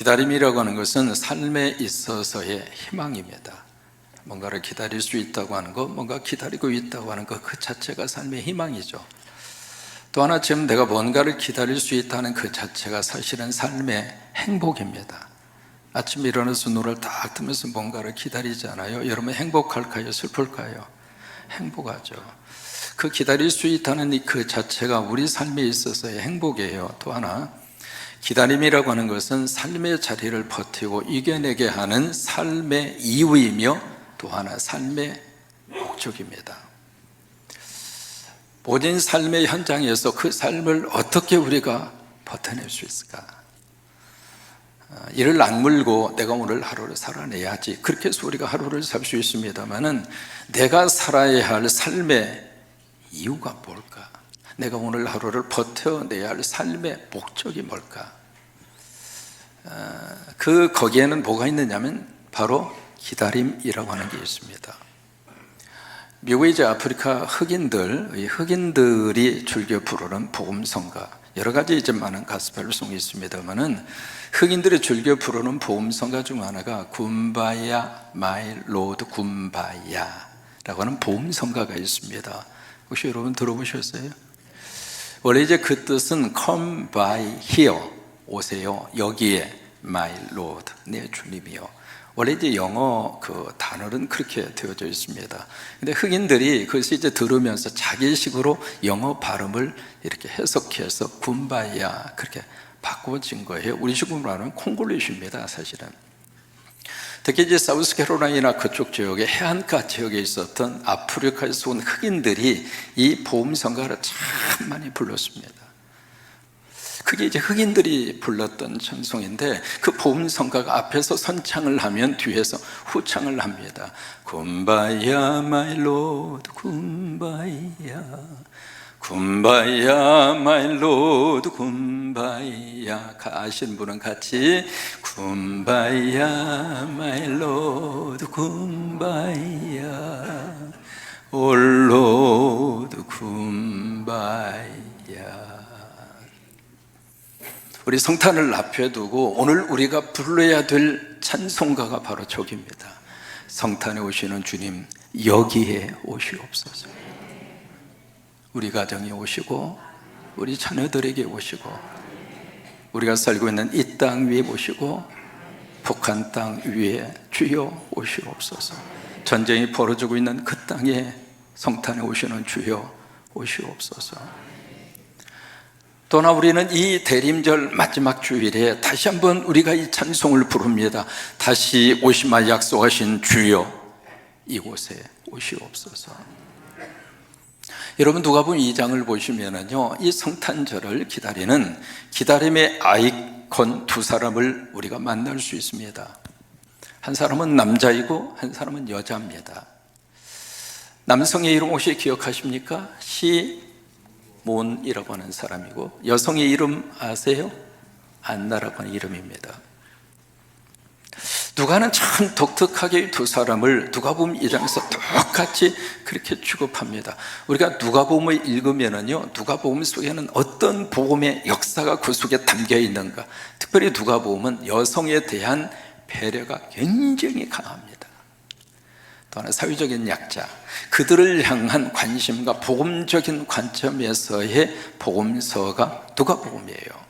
기다림이라고 하는 것은 삶에 있어서의 희망입니다. 뭔가를 기다릴 수 있다고 하는 것, 뭔가 기다리고 있다고 하는 것, 그 자체가 삶의 희망이죠. 또 하나 지금 내가 뭔가를 기다릴 수 있다는 그 자체가 사실은 삶의 행복입니다. 아침에 일어나서 눈을 딱 뜨면서 뭔가를 기다리잖아요. 여러분 행복할까요? 슬플까요? 행복하죠. 그 기다릴 수 있다는 이그 자체가 우리 삶에 있어서의 행복이에요. 또 하나 기다림이라고 하는 것은 삶의 자리를 버티고 이겨내게 하는 삶의 이유이며 또 하나 삶의 목적입니다. 모든 삶의 현장에서 그 삶을 어떻게 우리가 버텨낼 수 있을까? 어, 이를 악물고 내가 오늘 하루를 살아내야지. 그렇게 해서 우리가 하루를 살 수 있습니다만은 내가 살아야 할 삶의 이유가 뭘까? 내가 오늘 하루를 버텨내야 할 삶의 목적이 뭘까? 어, 그 거기에는 뭐가 있느냐면 바로 기다림이라고 하는 게 있습니다. 미국의 이제 아프리카 흑인들, 이 흑인들이 즐겨 부르는 복음성가 여러 가지 이제 많은 가스펠송이 있습니다만은 흑인들이 즐겨 부르는 복음성가 중 하나가 굼바야 마이 로드 굼바야라고 하는 복음성가가 있습니다. 혹시 여러분 들어보셨어요? 원래 이제 그 뜻은 come by here 오세요 여기에 my lord 내 주님이요. 원래 이제 영어 그 단어는 그렇게 되어져 있습니다. 근데 흑인들이 그것을 이제 들으면서 자기식으로 영어 발음을 이렇게 해석해서 군바야 그렇게 바꿔진 거예요. 우리 식으로 말하면 콩글리시입니다, 사실은. 특히 이제 사우스캐롤라이나 그쪽 지역에 해안가 지역에 있었던 아프리카에서 온 흑인들이 이 보험성가를 참 많이 불렀습니다. 그게 이제 흑인들이 불렀던 찬송인데 그 보험성가가 앞에서 선창을 하면 뒤에서 후창을 합니다. 굼바야 마이 로드 굼바야 굼바야 마이 로드 굼바야 가신 분은 같이 굼바야 마이 로드 굼바야 올로드 굼바야 우리 성탄을 앞에 두고 오늘 우리가 불러야 될 찬송가가 바로 저기입니다. 성탄에 오시는 주님 여기에 오시옵소서. 우리 가정에 오시고 우리 자녀들에게 오시고 우리가 살고 있는 이 땅 위에 오시고 북한 땅 위에 주여 오시옵소서. 전쟁이 벌어지고 있는 그 땅에 성탄에 오시는 주여 오시옵소서. 또나 우리는 이 대림절 마지막 주일에 다시 한번 우리가 이 찬송을 부릅니다. 다시 오시마 약속하신 주여 이곳에 오시옵소서. 여러분 누가 보면 이 장을 보시면은요 이 성탄절을 기다리는 기다림의 아이콘 두 사람을 우리가 만날 수 있습니다. 한 사람은 남자이고 한 사람은 여자입니다. 남성의 이름 혹시 기억하십니까? 시 몬이라고 하는 사람이고 여성의 이름 아세요? 안나라고 하는 이름입니다. 누가는 참 독특하게 두 사람을 누가복음 2장에서 똑같이 그렇게 취급합니다. 우리가 누가복음을 읽으면은요, 누가복음 속에는 어떤 복음의 역사가 그 속에 담겨 있는가? 특별히 누가복음은 여성에 대한 배려가 굉장히 강합니다. 또 하나 사회적인 약자, 그들을 향한 관심과 복음적인 관점에서의 복음서가 누가복음이에요.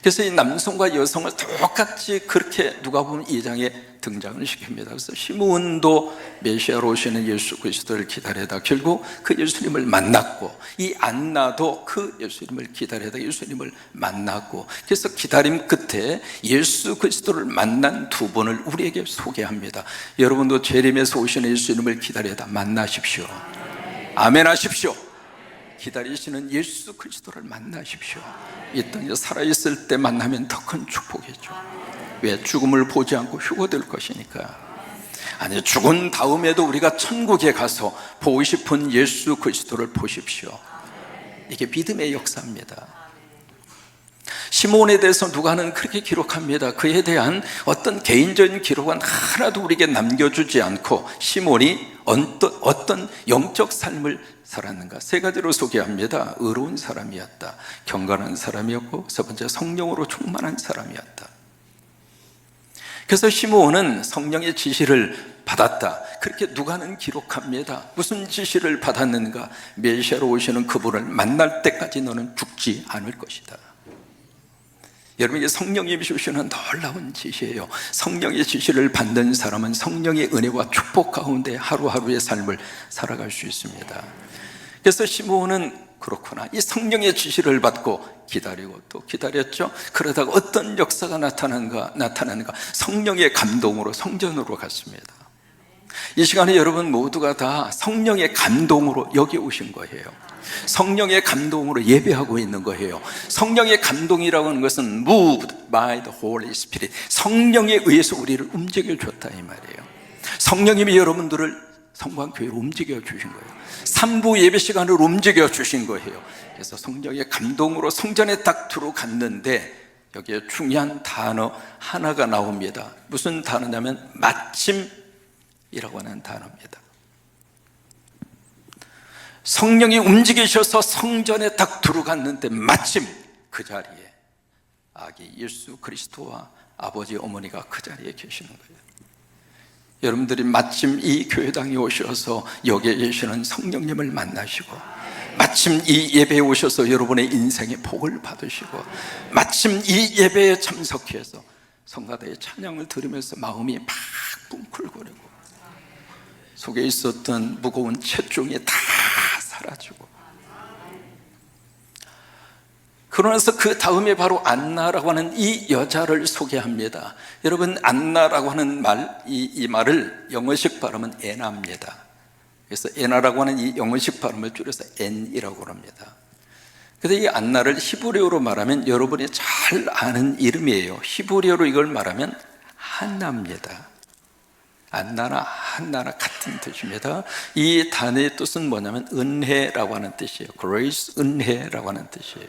그래서 이 남성과 여성을 똑같이 그렇게 누가복음 2장에 등장을 시킵니다. 그래서 시므온도 메시아로 오시는 예수 그리스도를 기다리다 결국 그 예수님을 만났고 이 안나도 그 예수님을 기다리다 예수님을 만났고 그래서 기다림 끝에 예수 그리스도를 만난 두 분을 우리에게 소개합니다. 여러분도 재림에서 오시는 예수님을 기다리다 만나십시오. 아멘 하십시오. 기다리시는 예수 그리스도를 만나십시오. 이 땅에 살아있을 때 만나면 더 큰 축복이죠. 왜 죽음을 보지 않고 휴거될 것이니까. 아니 죽은 다음에도 우리가 천국에 가서 보고 싶은 예수 그리스도를 보십시오. 이게 믿음의 역사입니다. 시몬에 대해서 누가는 그렇게 기록합니다. 그에 대한 어떤 개인적인 기록은 하나도 우리에게 남겨주지 않고 시몬이 어떤, 어떤 영적 삶을 살았는가 세 가지로 소개합니다. 의로운 사람이었다. 경건한 사람이었고 세 번째 성령으로 충만한 사람이었다. 그래서 시므온은 성령의 지시를 받았다. 그렇게 누가는 기록합니다. 무슨 지시를 받았는가? 메시아로 오시는 그분을 만날 때까지 너는 죽지 않을 것이다. 여러분에게 성령이 주시는 놀라운 지시예요. 성령의 지시를 받는 사람은 성령의 은혜와 축복 가운데 하루하루의 삶을 살아갈 수 있습니다. 그래서 시므온은 그렇구나. 이 성령의 지시를 받고 기다리고 또 기다렸죠. 그러다가 어떤 역사가 나타나는가, 나타나는가. 성령의 감동으로 성전으로 갔습니다. 이 시간에 여러분 모두가 다 성령의 감동으로 여기 오신 거예요. 성령의 감동으로 예배하고 있는 거예요. 성령의 감동이라고 하는 것은 moved by the Holy Spirit. 성령에 의해서 우리를 움직여 줬다 이 말이에요. 성령님이 여러분들을 성광교회로 움직여 주신 거예요. 3부 예배 시간을 움직여 주신 거예요. 그래서 성령의 감동으로 성전에 딱 들어갔는데 여기에 중요한 단어 하나가 나옵니다. 무슨 단어냐면 마침 이라고 하는 단어입니다. 성령이 움직이셔서 성전에 딱 들어갔는데 마침 그 자리에 아기 예수 그리스도와 아버지 어머니가 그 자리에 계시는 거예요. 여러분들이 마침 이 교회당에 오셔서 여기에 계시는 성령님을 만나시고 마침 이 예배에 오셔서 여러분의 인생의 복을 받으시고 마침 이 예배에 참석해서 성가대의 찬양을 들으면서 마음이 막 뭉클거리고 속에 있었던 무거운 체중이 다 사라지고 그러면서 그 다음에 바로 안나라고 하는 이 여자를 소개합니다. 여러분 안나라고 하는 말, 이, 이 말을 영어식 발음은 에나입니다. 그래서 에나라고 하는 이 영어식 발음을 줄여서 엔이라고 합니다. 그래서 이 안나를 히브리어로 말하면 여러분이 잘 아는 이름이에요. 히브리어로 이걸 말하면 한나입니다. 안나나 한나나 같은 뜻입니다. 이 단어의 뜻은 뭐냐면 은혜라고 하는 뜻이에요. grace, 은혜라고 하는 뜻이에요.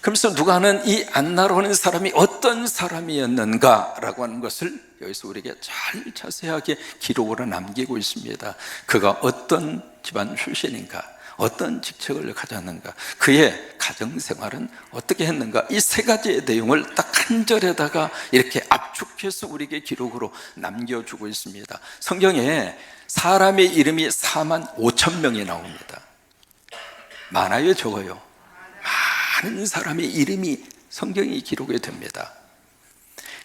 그러면서 누가는 이 안나로 하는 사람이 어떤 사람이었는가라고 하는 것을 여기서 우리에게 잘 자세하게 기록으로 남기고 있습니다. 그가 어떤 집안 출신인가, 어떤 직책을 가졌는가, 그의 가정 생활은 어떻게 했는가, 이 세 가지의 내용을 딱 한 절에다가 이렇게 압축해서 우리에게 기록으로 남겨주고 있습니다. 성경에 사람의 이름이 4만 5천 명이 나옵니다. 많아요, 적어요? 많은 사람의 이름이 성경이 기록이 됩니다.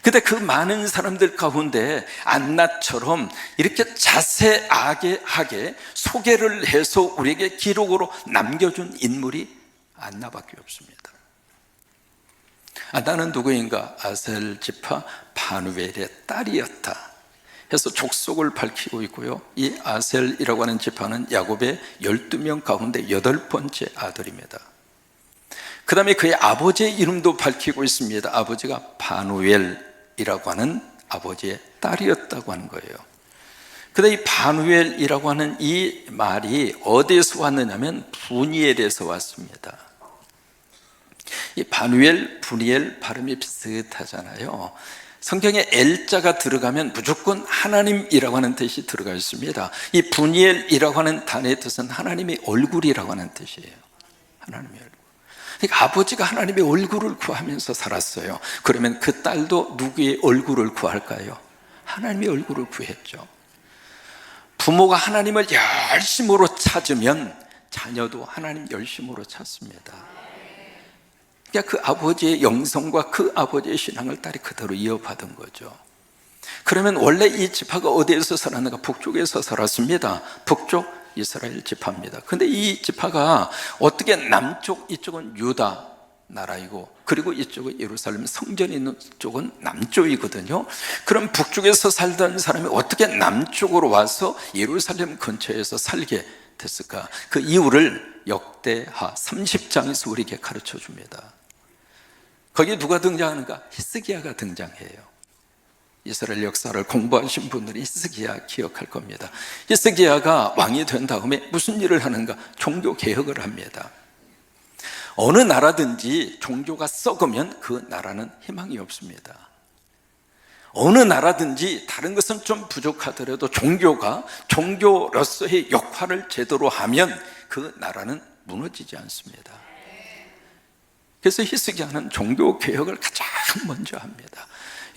근데 그 많은 사람들 가운데 안나처럼 이렇게 자세하게 하게 소개를 해서 우리에게 기록으로 남겨준 인물이 안나밖에 없습니다. 안나는 누구인가? 아셀 지파 바누엘의 딸이었다. 해서 족속을 밝히고 있고요. 이 아셀이라고 하는 지파는 야곱의 12명 가운데 여덟 번째 아들입니다. 그 다음에 그의 아버지의 이름도 밝히고 있습니다. 아버지가 바누엘 이라고 하는 아버지의 딸이었다고 하는 거예요. 근데 이 바누엘이라고 하는 이 말이 어디에서 왔느냐면 분이엘에서 왔습니다. 이 바누엘, 분이엘 발음이 비슷하잖아요. 성경에 엘자가 들어가면 무조건 하나님이라고 하는 뜻이 들어가 있습니다. 이 분이엘이라고 하는 단어의 뜻은 하나님의 얼굴이라고 하는 뜻이에요. 하나님의 얼굴. 그러니까 아버지가 하나님의 얼굴을 구하면서 살았어요. 그러면 그 딸도 누구의 얼굴을 구할까요? 하나님의 얼굴을 구했죠. 부모가 하나님을 열심으로 찾으면 자녀도 하나님 열심으로 찾습니다. 그러니까 그 아버지의 영성과 그 아버지의 신앙을 딸이 그대로 이어받은 거죠. 그러면 원래 이 지파가 어디에서 살았는가? 북쪽에서 살았습니다. 북쪽 이스라엘 지파입니다. 근데 이 지파가 어떻게 남쪽 이쪽은 유다 나라이고 그리고 이쪽은 예루살렘 성전이 있는 쪽은 남쪽이거든요. 그럼 북쪽에서 살던 사람이 어떻게 남쪽으로 와서 예루살렘 근처에서 살게 됐을까? 그 이유를 역대하 30장에서 우리에게 가르쳐 줍니다. 거기에 누가 등장하는가? 히스기야가 등장해요. 이스라엘 역사를 공부하신 분들이 히스기야 기억할 겁니다. 히스기야가 왕이 된 다음에 무슨 일을 하는가? 종교 개혁을 합니다. 어느 나라든지 종교가 썩으면 그 나라는 희망이 없습니다. 어느 나라든지 다른 것은 좀 부족하더라도 종교가 종교로서의 역할을 제대로 하면 그 나라는 무너지지 않습니다. 그래서 히스기야는 종교 개혁을 가장 먼저 합니다.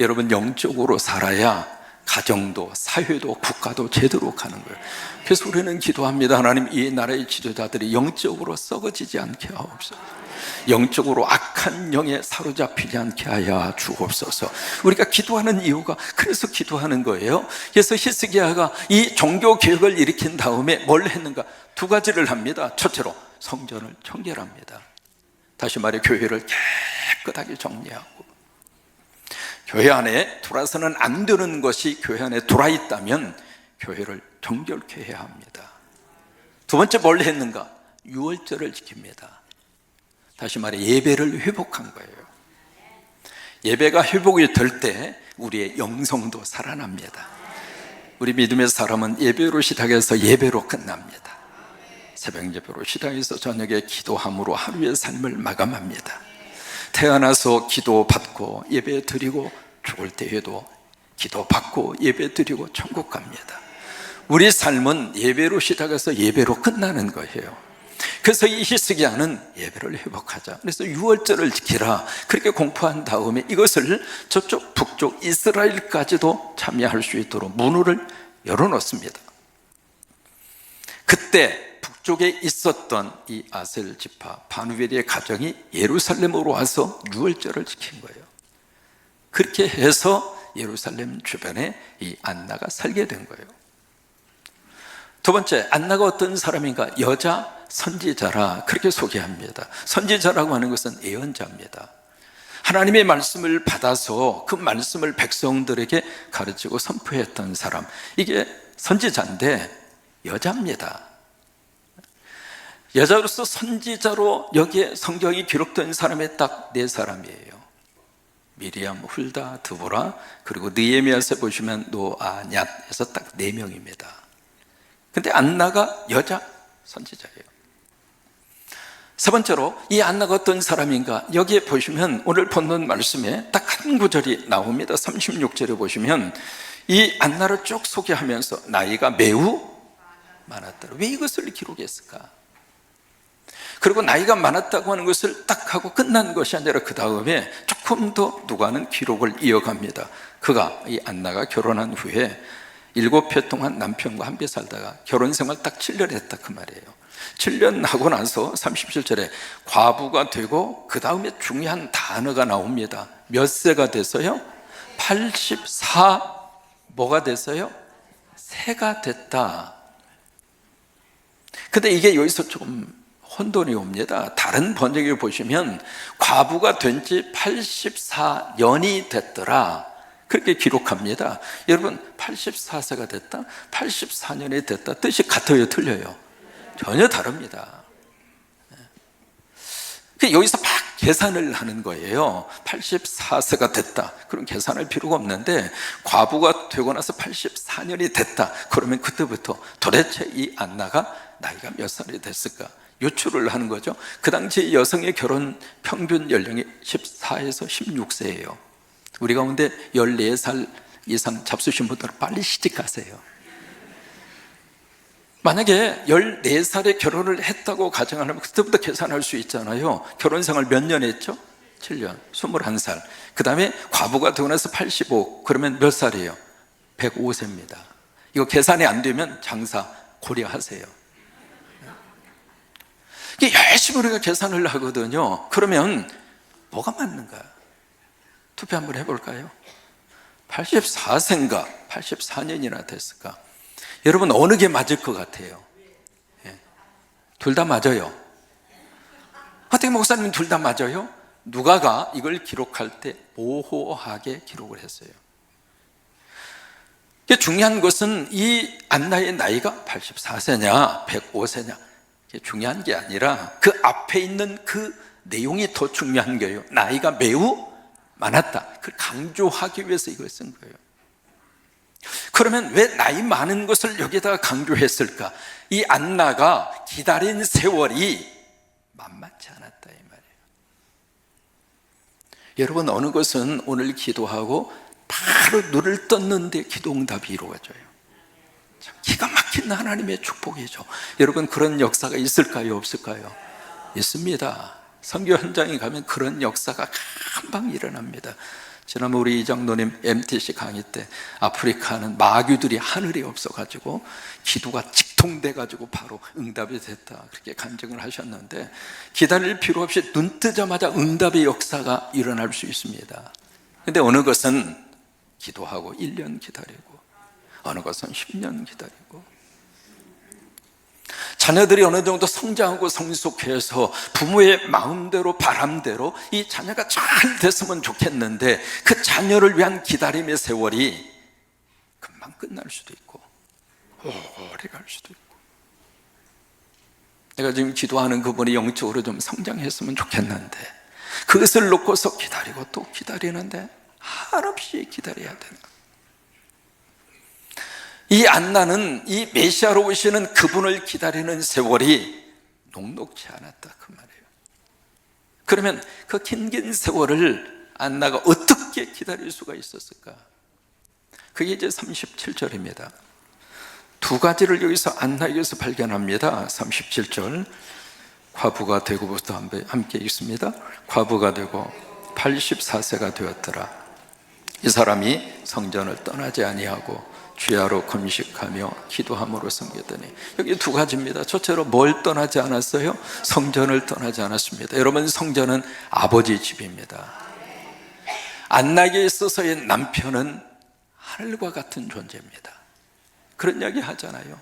여러분 영적으로 살아야 가정도 사회도 국가도 제대로 가는 거예요. 그래서 우리는 기도합니다. 하나님 이 나라의 지도자들이 영적으로 썩어지지 않게 하옵소서. 영적으로 악한 영에 사로잡히지 않게 하여 주옵소서. 우리가 기도하는 이유가 그래서 기도하는 거예요. 그래서 히스기야가 이 종교 개혁을 일으킨 다음에 뭘 했는가? 두 가지를 합니다. 첫째로 성전을 청결합니다. 다시 말해 교회를 깨끗하게 정리하고 교회 안에 돌아서는 안 되는 것이 교회 안에 돌아 있다면 교회를 정결케 해야 합니다. 두 번째 뭘 했는가? 유월절을 지킵니다. 다시 말해 예배를 회복한 거예요. 예배가 회복이 될 때 우리의 영성도 살아납니다. 우리 믿음의 사람은 예배로 시작해서 예배로 끝납니다. 새벽 예배로 시작해서 저녁에 기도함으로 하루의 삶을 마감합니다. 태어나서 기도 받고 예배 드리고 죽을 때에도 기도 받고 예배 드리고 천국 갑니다. 우리 삶은 예배로 시작해서 예배로 끝나는 거예요. 그래서 이 히스기야는 예배를 회복하자. 그래서 유월절을 지키라. 그렇게 공포한 다음에 이것을 저쪽 북쪽 이스라엘까지도 참여할 수 있도록 문을 열어놓습니다. 그때 북쪽에 있었던 이 아셀 지파 바누벨의 가정이 예루살렘으로 와서 유월절을 지킨 거예요. 그렇게 해서 예루살렘 주변에 이 안나가 살게 된 거예요. 두 번째, 안나가 어떤 사람인가? 여자 선지자라 그렇게 소개합니다. 선지자라고 하는 것은 예언자입니다. 하나님의 말씀을 받아서 그 말씀을 백성들에게 가르치고 선포했던 사람. 이게 선지자인데 여자입니다. 여자로서 선지자로 여기에 성경이 기록된 사람이 딱 네 사람이에요. 미리암, 훌다, 드보라, 그리고 느에미아서 보시면 노아, 얏에서 딱 네 명입니다. 근데 안나가 여자 선지자예요. 세 번째로 이 안나가 어떤 사람인가 여기에 보시면 오늘 본문 말씀에 딱 한 구절이 나옵니다 36절에 보시면 이 안나를 쭉 소개하면서 나이가 매우 많았다 왜 이것을 기록했을까 그리고 나이가 많았다고 하는 것을 딱 하고 끝난 것이 아니라 그 다음에 조금 더 누가는 기록을 이어갑니다 그가 이 안나가 결혼한 후에 일곱 해 동안 남편과 함께 살다가 결혼 생활 딱 7년 했다 그 말이에요 7년 하고 나서 37절에 과부가 되고 그 다음에 중요한 단어가 나옵니다. 몇 세가 돼서요? 84 뭐가 돼서요? 세가 됐다. 근데 이게 여기서 조금 혼돈이 옵니다. 다른 번역에 보시면 과부가 된 지 84년이 됐더라. 그렇게 기록합니다. 여러분, 84세가 됐다? 84년이 됐다. 뜻이 같아요? 틀려요? 전혀 다릅니다. 그 여기서 막 계산을 하는 거예요. 84세가 됐다. 그럼 계산할 필요가 없는데 과부가 되고 나서 84년이 됐다. 그러면 그때부터 도대체 이 안나가 나이가 몇 살이 됐을까? 유추를 하는 거죠. 그 당시 여성의 결혼 평균 연령이 14에서 16세예요. 우리 가운데 14살 이상 잡수신 분들은 빨리 시집가세요. 만약에 14살에 결혼을 했다고 가정하면 그때부터 계산할 수 있잖아요. 결혼 생활 몇 년 했죠? 7년, 21살. 그 다음에 과부가 되고 나서 85, 그러면 몇 살이에요? 105세입니다. 이거 계산이 안 되면 장사 고려하세요. 이게 열심히 우리가 계산을 하거든요. 그러면 뭐가 맞는가? 투표 한번 해볼까요? 84세인가? 84년이나 됐을까? 여러분 어느 게 맞을 것 같아요? 예. 둘다 맞아요. 하태경 목사님 둘 다 맞아요? 누가가 이걸 기록할 때 모호하게 기록을 했어요. 중요한 것은 이 안나의 나이가 84세냐, 105세냐, 중요한 게 아니라 그 앞에 있는 그 내용이 더 중요한 거예요. 나이가 매우 많았다. 그걸 강조하기 위해서 이걸 쓴 거예요. 그러면 왜 나이 많은 것을 여기다가 강조했을까? 이 안나가 기다린 세월이 만만치 않았다 이 말이에요. 여러분 어느 것은 오늘 기도하고 바로 눈을 떴는데 기도 응답이 이루어져요. 참 기가 막 힌 하나님의 축복이죠. 여러분 그런 역사가 있을까요? 없을까요? 있습니다. 선교 현장에 가면 그런 역사가 금방 일어납니다. 지난번 우리 이장로님 MTC 강의 때 아프리카는 마귀들이 하늘이 없어가지고 기도가 직통돼가지고 바로 응답이 됐다 그렇게 간증을 하셨는데 기다릴 필요 없이 눈 뜨자마자 응답의 역사가 일어날 수 있습니다. 근데 어느 것은 기도하고 1년 기다리고 어느 것은 10년 기다리고 자녀들이 어느 정도 성장하고 성숙해서 부모의 마음대로 바람대로 이 자녀가 잘 됐으면 좋겠는데 그 자녀를 위한 기다림의 세월이 금방 끝날 수도 있고 오래 갈 수도 있고. 내가 지금 기도하는 그분이 영적으로 좀 성장했으면 좋겠는데 그것을 놓고서 기다리고 또 기다리는데 한없이 기다려야 되는 이 안나는 이 메시아로 오시는 그분을 기다리는 세월이 녹록지 않았다 그 말이에요. 그러면 그 긴긴 세월을 안나가 어떻게 기다릴 수가 있었을까? 그게 이제 37절입니다. 두 가지를 여기서 안나에게서 발견합니다. 37절 과부가 되고부터 함께 읽습니다. 과부가 되고 84세가 되었더라. 이 사람이 성전을 떠나지 아니하고 주야로 금식하며 기도함으로 섬기더니 여기 두 가지입니다. 첫째로 뭘 떠나지 않았어요? 성전을 떠나지 않았습니다. 여러분 성전은 아버지 집입니다. 안나게 있어서의 남편은 하늘과 같은 존재입니다. 그런 이야기 하잖아요.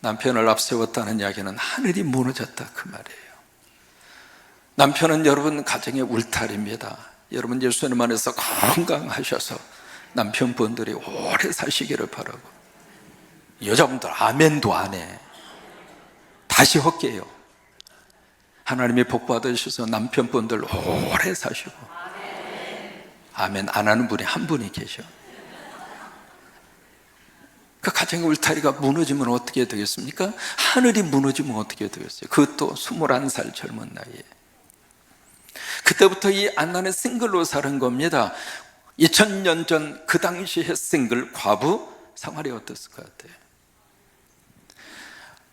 남편을 앞세웠다는 이야기는 하늘이 무너졌다 그 말이에요. 남편은 여러분 가정의 울타리입니다. 여러분 예수님 안에서 건강하셔서 남편분들이 오래 사시기를 바라고 여자분들 아멘도 안 해. 다시 할게요. 하나님의 복 받으셔서 남편분들 오래 사시고 아멘 안 하는 분이 한 분이 계셔. 그 가정의 울타리가 무너지면 어떻게 되겠습니까? 하늘이 무너지면 어떻게 되겠어요? 그것도 21살 젊은 나이에. 그때부터 이 안나는 싱글로 사는 겁니다. 2000년 전 그 당시의 싱글 과부 생활이 어땠을 것 같아요?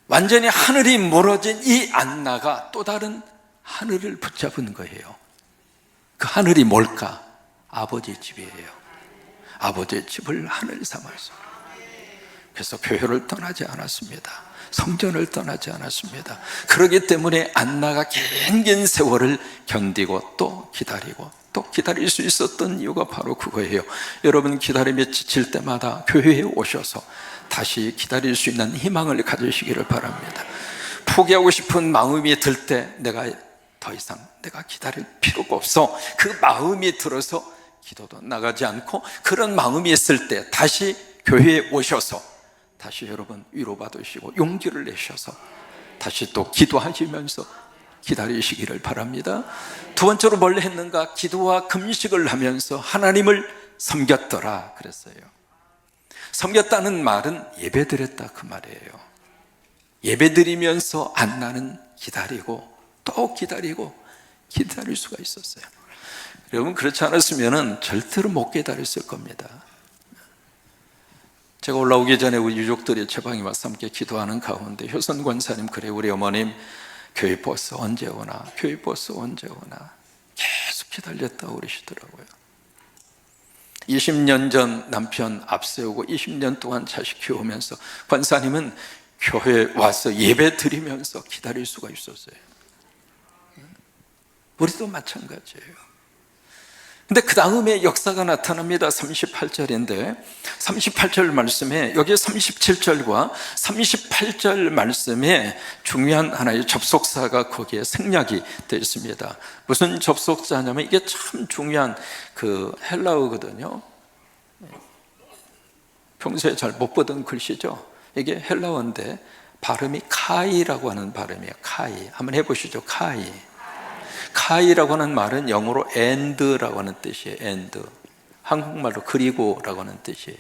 완전히 하늘이 멀어진 이 안나가 또 다른 하늘을 붙잡은 거예요. 그 하늘이 뭘까? 아버지 집이에요. 아버지 집을 하늘 삼아서. 그래서 교회를 떠나지 않았습니다. 성전을 떠나지 않았습니다. 그러기 때문에 안나가 긴긴 세월을 견디고 또 기다리고 또 기다릴 수 있었던 이유가 바로 그거예요. 여러분 기다림에 지칠 때마다 교회에 오셔서 다시 기다릴 수 있는 희망을 가지시기를 바랍니다. 포기하고 싶은 마음이 들 때 내가 더 이상 내가 기다릴 필요가 없어. 그 마음이 들어서 기도도 나가지 않고 그런 마음이 있을 때 다시 교회에 오셔서 다시 여러분 위로받으시고 용기를 내셔서 다시 또 기도하시면서 기다리시기를 바랍니다. 두 번째로 뭘 했는가? 기도와 금식을 하면서 하나님을 섬겼더라 그랬어요. 섬겼다는 말은 예배드렸다 그 말이에요. 예배드리면서 안나는 기다리고 또 기다리고 기다릴 수가 있었어요. 여러분 그렇지 않았으면 절대로 못 기다렸을 겁니다. 제가 올라오기 전에 우리 유족들이 제방에 와서 함께 기도하는 가운데 효선 권사님 그래 우리 어머님 교회 버스 언제 오나 교회 버스 언제 오나 계속 기다렸다 그러시더라고요. 20년 전 남편 앞세우고 20년 동안 자식 키우면서 권사님은 교회 와서 예배 드리면서 기다릴 수가 있었어요. 우리도 마찬가지예요 근데 그 다음에 역사가 나타납니다. 38절인데 38절 말씀에 여기 37절과 38절 말씀에 중요한 하나의 접속사가 거기에 생략이 되어 있습니다. 무슨 접속사냐면 이게 참 중요한 그 헬라어거든요. 평소에 잘 못 보던 글씨죠. 이게 헬라어인데 발음이 카이라고 하는 발음이에요. 카이. 한번 해보시죠. 카이. 카이라고 하는 말은 영어로 and라고 하는 뜻이에요. and. 한국말로 그리고라고 하는 뜻이에요.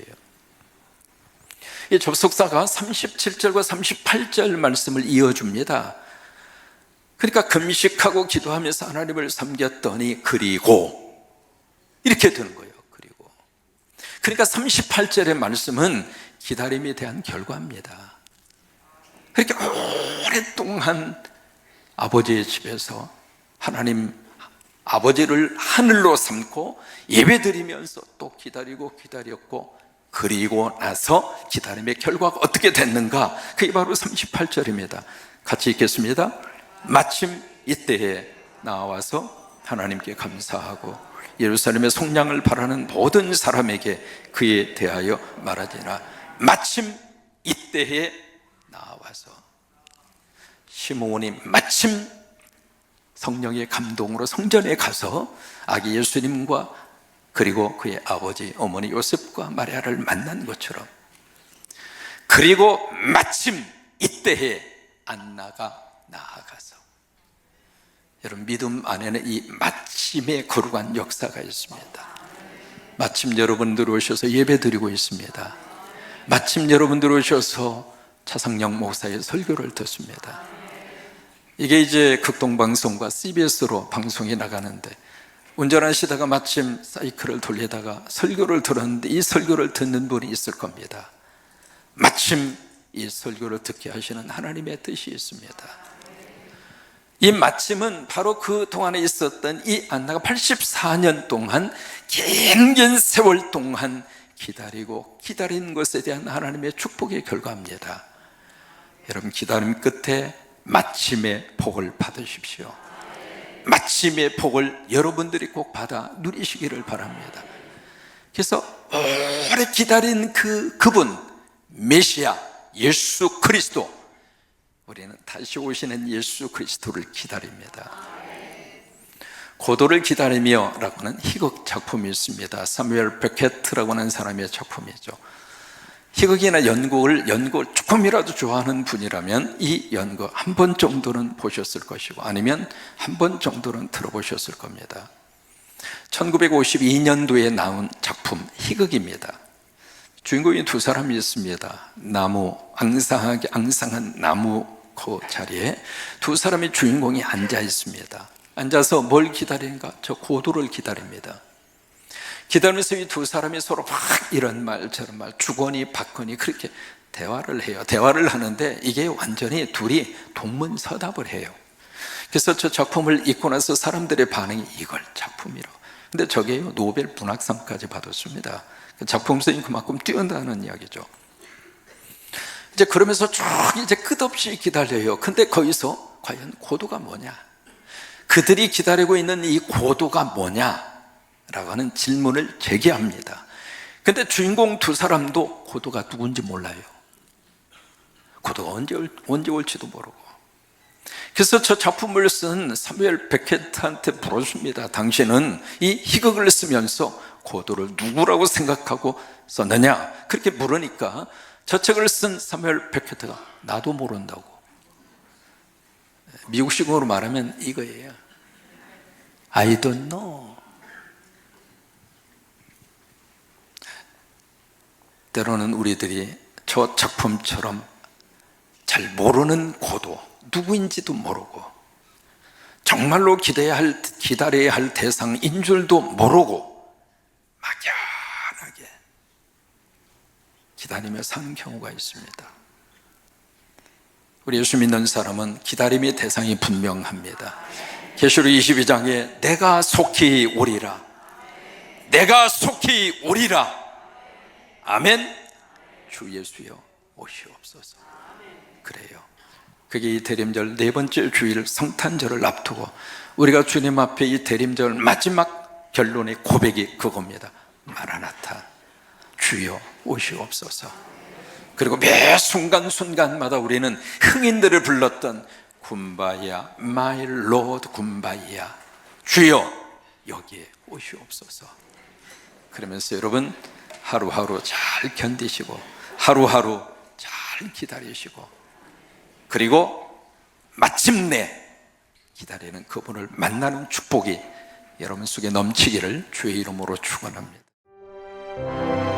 이 접속사가 37절과 38절 말씀을 이어줍니다. 그러니까 금식하고 기도하면서 하나님을 섬겼더니 그리고 이렇게 되는 거예요. 그리고 그러니까 38절의 말씀은 기다림에 대한 결과입니다. 그렇게 오랫동안 아버지의 집에서 하나님 아버지를 하늘로 삼고 예배드리면서 또 기다리고 기다렸고 그리고 나서 기다림의 결과가 어떻게 됐는가? 그게 바로 38절입니다. 같이 읽겠습니다. 마침 이때에 나와서 하나님께 감사하고 예루살렘의 속량을 바라는 모든 사람에게 그에 대하여 말하지나 마침 이때에 나와서 시므온이 마침 성령의 감동으로 성전에 가서 아기 예수님과 그리고 그의 아버지 어머니 요셉과 마리아를 만난 것처럼 그리고 마침 이때에 안나가 나아가서 여러분 믿음 안에는 이 마침의 거룩한 역사가 있습니다. 마침 여러분들 오셔서 예배 드리고 있습니다. 마침 여러분들 오셔서 차상영 목사의 설교를 듣습니다. 이게 이제 극동방송과 CBS로 방송이 나가는데 운전하시다가 마침 사이클을 돌리다가 설교를 들었는데 이 설교를 듣는 분이 있을 겁니다. 마침 이 설교를 듣게 하시는 하나님의 뜻이 있습니다. 이 마침은 바로 그 동안에 있었던 이 안나가 84년 동안 긴 긴 세월 동안 기다리고 기다린 것에 대한 하나님의 축복의 결과입니다. 여러분 기다림 끝에 마침의 복을 받으십시오. 마침의 복을 여러분들이 꼭 받아 누리시기를 바랍니다. 그래서 오래 기다린 그 그분 메시아 예수 그리스도 우리는 다시 오시는 예수 그리스도를 기다립니다. 고도를 기다리며라고는 희극 작품이 있습니다. 사무엘 베케트라고 하는 사람의 작품이죠. 희극이나 연극을 연극을 조금이라도 좋아하는 분이라면 이 연극 한 번 정도는 보셨을 것이고 아니면 한 번 정도는 들어보셨을 겁니다. 1952년도에 나온 작품 희극입니다. 주인공이 두 사람이 있습니다. 나무 앙상하게 앙상한 나무 그 자리에 두 사람의 주인공이 앉아 있습니다. 앉아서 뭘 기다리는가? 저 고도를 기다립니다. 기다리면서 이 두 사람이 서로 막 이런 말 저런 말 주거니 받거니 그렇게 대화를 해요. 대화를 하는데 이게 완전히 둘이 동문서답을 해요. 그래서 저 작품을 읽고 나서 사람들의 반응이 이걸 작품이라고. 근데 저게 노벨 문학상까지 받았습니다. 그 작품 쓰인 그만큼 뛰어나는 이야기죠. 이제 그러면서 쭉 이제 끝없이 기다려요. 근데 거기서 과연 고도가 뭐냐? 그들이 기다리고 있는 이 고도가 뭐냐? 라고 하는 질문을 제기합니다. 근데 주인공 두 사람도 고도가 누군지 몰라요. 고도가 언제, 올, 언제 올지도 모르고. 그래서 저 작품을 쓴 사무엘 베켓한테 물었습니다. 당신은 이 희극을 쓰면서 고도를 누구라고 생각하고 썼느냐? 그렇게 물으니까 저 책을 쓴 사무엘 베켓가 나도 모른다고. 미국식으로 말하면 이거예요. I don't know. 때로는 우리들이 저 작품처럼 잘 모르는 고도, 누구인지도 모르고, 정말로 기대야 할, 기다려야 할 대상인 줄도 모르고, 막연하게 기다리며 사는 경우가 있습니다. 우리 예수 믿는 사람은 기다림의 대상이 분명합니다. 계시록 22장에 내가 속히 오리라. 내가 속히 오리라. 아멘. 주 예수여 오시옵소서. 그래요. 그게 이 대림절 네 번째 주일 성탄절을 앞두고 우리가 주님 앞에 이 대림절 마지막 결론의 고백이 그겁니다. 마라나타 주여 오시옵소서. 그리고 매 순간 순간마다 우리는 흥인들을 불렀던 군바야 마이 로드 군바야 주여 여기에 오시옵소서. 그러면서 여러분 하루하루 잘 견디시고 하루하루 잘 기다리시고 그리고 마침내 기다리는 그분을 만나는 축복이 여러분 속에 넘치기를 주의 이름으로 축원합니다.